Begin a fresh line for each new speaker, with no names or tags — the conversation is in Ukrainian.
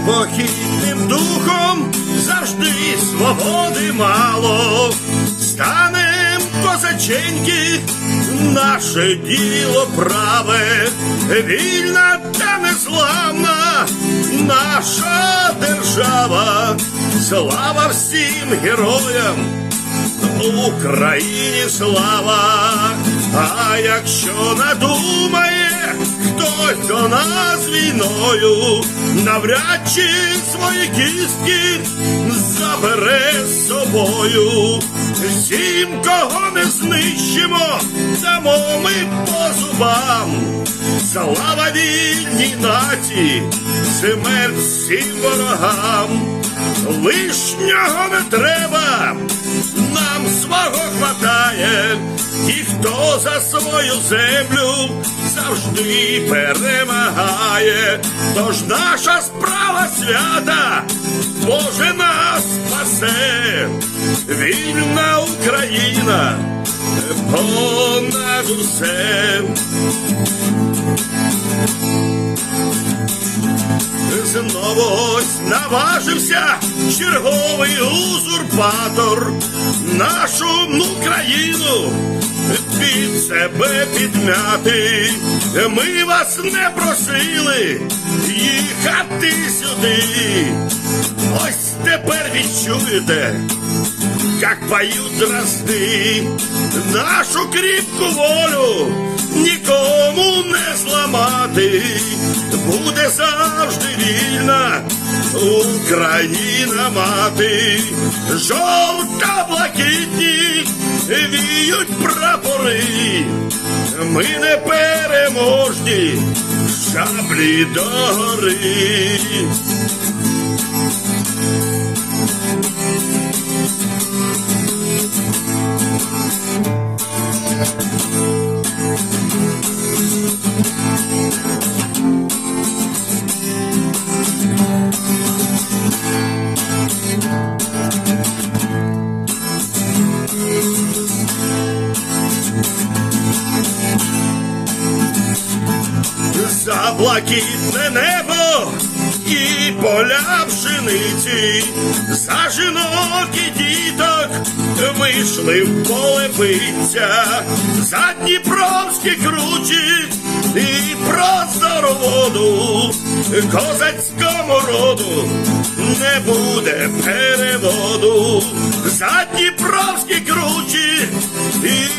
непохитним духом завжди свободи мало. Станем козаченьки, наше діло праве, вільна та незламна наша держава. Слава всім героям! Україні слава, а якщо надумає до війною, навряд чи свої кістки забере з собою. Всім, кого не знищимо, дамо ми по зубам. Слава вільній нації, смерть всім ворогам. Лишнього не треба, за свою землю завжди перемагає. Тож наша справа свята, Боже нас спасе, вільна Україна понад усе. Знову ось наважився черговий узурпатор нашу Україну під себе підмяти. Ми вас не просили їхати сюди. Ось тепер відчуєте, як поють дрозди, нашу кріпку волю нікому не зламати, буде завжди вільна Україна мати, жовта блакитні віють прапори, ми не переможні, шаблі догори. За блакитне небо і поля пшениці, за жінок і діток вийшли в поле биться, за Дніпровські кручі і просто воду. Козацькому роду не буде переводу, за Дніпровські кручі і